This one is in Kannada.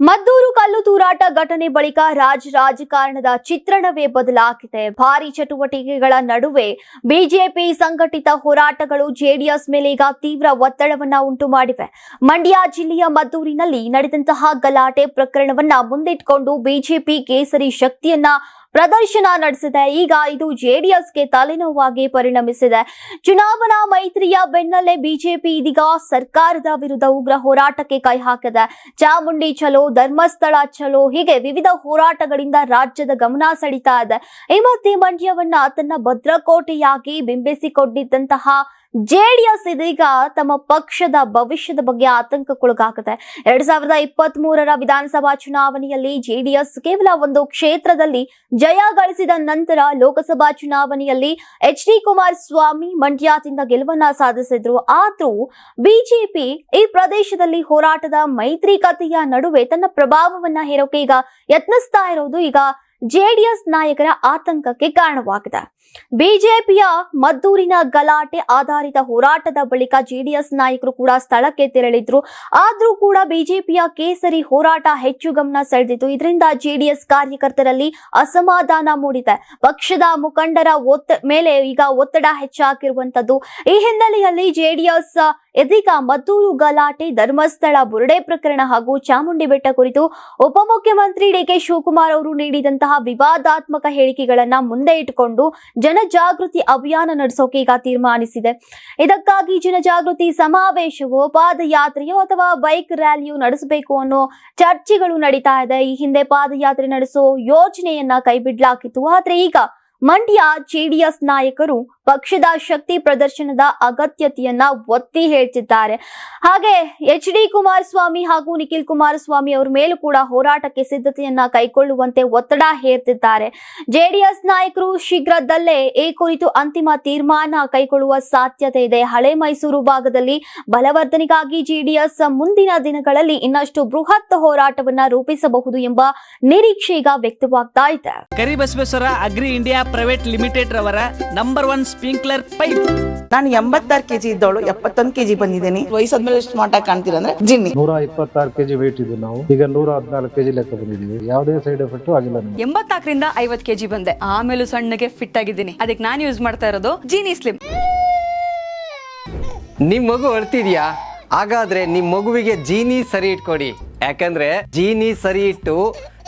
ಮದ್ದೂರು ಕಲ್ಲು ತೂರಾಟ ಘಟನೆ ಬಳಿಕ ರಾಜ್ ರಾಜಕಾರಣದ ಚಿತ್ರಣವೇ ಬದಲಾಗಿದೆ. ಭಾರಿ ಚಟುವಟಿಕೆಗಳ ನಡುವೆ ಬಿಜೆಪಿ ಸಂಘಟಿತ ಹೋರಾಟಗಳು ಜೆಡಿಎಸ್ ಮೇಲೆ ಈಗ ತೀವ್ರ ಒತ್ತಡವನ್ನ ಉಂಟು ಮಾಡಿವೆ ಮಂಡ್ಯ ಜಿಲ್ಲೆಯ ಮದ್ದೂರಿನಲ್ಲಿ ನಡೆದಂತಹ ಗಲಾಟೆ ಪ್ರಕರಣವನ್ನ ಮುಂದಿಟ್ಕೊಂಡು ಬಿಜೆಪಿ ಕೇಸರಿ ಶಕ್ತಿಯನ್ನ ಪ್ರದರ್ಶನ ನಡೆಸಿದೆ. ಈಗ ಇದು ಜೆಡಿಎಸ್ಗೆ ತಲೆನೋವಾಗಿ ಪರಿಣಮಿಸಿದೆ. ಚುನಾವಣಾ ಮೈತ್ರಿಯ ಬೆನ್ನಲ್ಲೇ ಬಿಜೆಪಿ ಇದೀಗ ಸರ್ಕಾರದ ವಿರುದ್ಧ ಉಗ್ರ ಹೋರಾಟಕ್ಕೆ ಕೈ ಹಾಕಿದೆ. ಚಾಮುಂಡಿ ಚಲೋ ಧರ್ಮಸ್ಥಳ ಚಲೋ ಹೀಗೆ ವಿವಿಧ ಹೋರಾಟಗಳಿಂದ ರಾಜ್ಯದ ಗಮನ ಸೆಳೀತಾ ಇದೆ. ಈ ಮಧ್ಯೆ ಮಂಡ್ಯವನ್ನ ತನ್ನ ಭದ್ರಕೋಟೆಯಾಗಿ ಬಿಂಬಿಸಿಕೊಂಡಿದ್ದಂತಹ ಜೆಡಿಎಸ್ ಇದೀಗ ತಮ್ಮ ಪಕ್ಷದ ಭವಿಷ್ಯದ ಬಗ್ಗೆ ಆತಂಕಕ್ಕೊಳಗಾಗಿದೆ. ಎರಡ್ ಸಾವಿರದ ಇಪ್ಪತ್ತ್ ಮೂರರ ವಿಧಾನಸಭಾ ಚುನಾವಣೆಯಲ್ಲಿ ಜೆಡಿಎಸ್ ಕೇವಲ ಒಂದು ಕ್ಷೇತ್ರದಲ್ಲಿ ಜಯ ಗಳಿಸಿದ ನಂತರ ಲೋಕಸಭಾ ಚುನಾವಣೆಯಲ್ಲಿ ಎಚ್ ಡಿ ಕುಮಾರಸ್ವಾಮಿ ಮಂಡ್ಯದಿಂದ ಗೆಲುವನ್ನ ಸಾಧಿಸಿದ್ರು. ಆದ್ರೂ ಬಿಜೆಪಿ ಈ ಪ್ರದೇಶದಲ್ಲಿ ಹೋರಾಟದ ಮೈತ್ರಿಕತೆಯ ನಡುವೆ ತನ್ನ ಪ್ರಭಾವವನ್ನ ಹೇರೋಕೆ ಈಗ ಯತ್ನಿಸ್ತಾ ಇರೋದು ಈಗ ಜೆಡಿಎಸ್ ನಾಯಕರ ಆತಂಕಕ್ಕೆ ಕಾರಣವಾಗಿದೆ. ಬಿಜೆಪಿಯ ಮದ್ದೂರಿನ ಗಲಾಟೆ ಆಧಾರಿತ ಹೋರಾಟದ ಬಳಿಕ ಜೆಡಿಎಸ್ ನಾಯಕರು ಕೂಡ ಸ್ಥಳಕ್ಕೆ ತೆರಳಿದ್ರು. ಆದ್ರೂ ಕೂಡ ಬಿಜೆಪಿಯ ಕೇಸರಿ ಹೋರಾಟ ಹೆಚ್ಚು ಗಮನ ಸೆಳೆದಿತ್ತು. ಇದರಿಂದ ಜೆಡಿಎಸ್ ಕಾರ್ಯಕರ್ತರಲ್ಲಿ ಅಸಮಾಧಾನ ಮೂಡಿದೆ. ಪಕ್ಷದ ಮುಖಂಡರ ಒತ್ತ ಮೇಲೆ ಈಗ ಒತ್ತಡ ಹೆಚ್ಚಾಗಿರುವಂತದ್ದು. ಈ ಹಿನ್ನೆಲೆಯಲ್ಲಿ ಜೆಡಿಎಸ್ ಇದೀಗ ಮದ್ದೂರು ಗಲಾಟೆ, ಧರ್ಮಸ್ಥಳ ಬುರುಡೆ ಪ್ರಕರಣ ಹಾಗೂ ಚಾಮುಂಡಿ ಬೆಟ್ಟ ಕುರಿತು ಉಪಮುಖ್ಯಮಂತ್ರಿ ಡಿಕೆ ಶಿವಕುಮಾರ್ ಅವರು ನೀಡಿದಂತಹ ವಿವಾದಾತ್ಮಕ ಹೇಳಿಕೆಗಳನ್ನ ಮುಂದೆ ಇಟ್ಟುಕೊಂಡು ಜನಜಾಗೃತಿ ಅಭಿಯಾನ ನಡೆಸೋಕೆ ಈಗ ತೀರ್ಮಾನಿಸಿದೆ. ಇದಕ್ಕಾಗಿ ಜನಜಾಗೃತಿ ಸಮಾವೇಶವೋ, ಪಾದಯಾತ್ರೆಯೋ ಅಥವಾ ಬೈಕ್ ರ್ಯಾಲಿಯೋ ನಡೆಸಬೇಕು ಅನ್ನೋ ಚರ್ಚೆಗಳು ನಡೀತಾ ಇದೆ. ಈ ಹಿಂದೆ ಪಾದಯಾತ್ರೆ ನಡೆಸೋ ಯೋಜನೆಯನ್ನ ಕೈಬಿಡ್ಲಾಗಿತ್ತು. ಆದ್ರೆ ಈಗ ಮಂಡ್ಯ ಜೆಡಿಎಸ್ ನಾಯಕರು ಪಕ್ಷದ ಶಕ್ತಿ ಪ್ರದರ್ಶನದ ಅಗತ್ಯತೆಯನ್ನ ಒತ್ತಿ ಹೇಳ್ತಿದ್ದಾರೆ. ಹಾಗೆ ಎಚ್ ಡಿ ಕುಮಾರಸ್ವಾಮಿ ಹಾಗೂ ನಿಖಿಲ್ ಕುಮಾರಸ್ವಾಮಿ ಅವರ ಮೇಲೂ ಕೂಡ ಹೋರಾಟಕ್ಕೆ ಸಿದ್ಧತೆಯನ್ನ ಕೈಗೊಳ್ಳುವಂತೆ ಒತ್ತಡ ಹೇರ್ತಿದ್ದಾರೆ. ಜೆಡಿಎಸ್ ನಾಯಕರು ಶೀಘ್ರದಲ್ಲೇ ಈ ಕುರಿತು ಅಂತಿಮ ತೀರ್ಮಾನ ಕೈಗೊಳ್ಳುವ ಸಾಧ್ಯತೆ ಇದೆ. ಹಳೆ ಮೈಸೂರು ಭಾಗದಲ್ಲಿ ಬಲವರ್ಧನೆಗಾಗಿ ಜೆಡಿಎಸ್ ಮುಂದಿನ ದಿನಗಳಲ್ಲಿ ಇನ್ನಷ್ಟು ಬೃಹತ್ ಹೋರಾಟವನ್ನ ರೂಪಿಸಬಹುದು ಎಂಬ ನಿರೀಕ್ಷೆ ಈಗ ವ್ಯಕ್ತವಾಗ್ತಾ ಇದೆ. Karibasaveshwara agri India private limited ರವರ ನಂಬರ್ ಒನ್ ಸ್ಪ್ರಿಂಕ್ಲರ್ ಪೈಪ್. ನಾನು ಎಂಬತ್ತಾರು ಕೆಜಿ ಇದ್ದವಳು ಎಪ್ಪತ್ತೊಂದು ಕೆಜಿ ಬಂದಿದ್ದೀನಿ. ವಯಸ್ಸಾದ್ಮೇಲೆ ಸ್ಮಾರ್ಟ್ ಆಗಿ ಕಾಣ್ತೀರ ಅಂದ್ರೆ ಜಿನ್ನಿ. ನೂರ ಇಪ್ಪತ್ತಾರು ಕೆಜಿ ವೇಟ್ ಇದ್ದೀವಿ ನಾವು. ಈಗ ನೂರ ಹದಿನಾಲ್ಕು ಕೆಜಿ ಲೆಕ್ಕ ಬಂದಿದ್ದೀವಿ. ಯಾವುದೇ ಸೈಡ್ ಎಫೆಕ್ಟ್ ಆಗಿಲ್ಲ ಎಂಬತ್ತಾಕರಿಂದ ಎಂಬತ್ನಾಲ್ಕರಿಂದ ಐವತ್ ಕೆಜಿ ಬಂದೆ. ಆಮೇಲೆ ಸಣ್ಣಗೆ ಫಿಟ್ ಆಗಿದ್ದೀನಿ. ಅದಕ್ಕೆ ನಾನು ಯೂಸ್ ಮಾಡ್ತಾ ಇರೋದು ಜೀನಿ ಸ್ಲಿಮ್ ನಿಮ್ ಮಗು ಅಳ್ತಿದ್ಯಾ? ಹಾಗಾದ್ರೆ ನಿಮ್ ಮಗುವಿಗೆ ಜೀನಿ ಸರಿ ಇಟ್ಕೊಡಿ. ಯಾಕಂದ್ರೆ ಜೀನಿ ಸರಿ ಇಟ್ಟು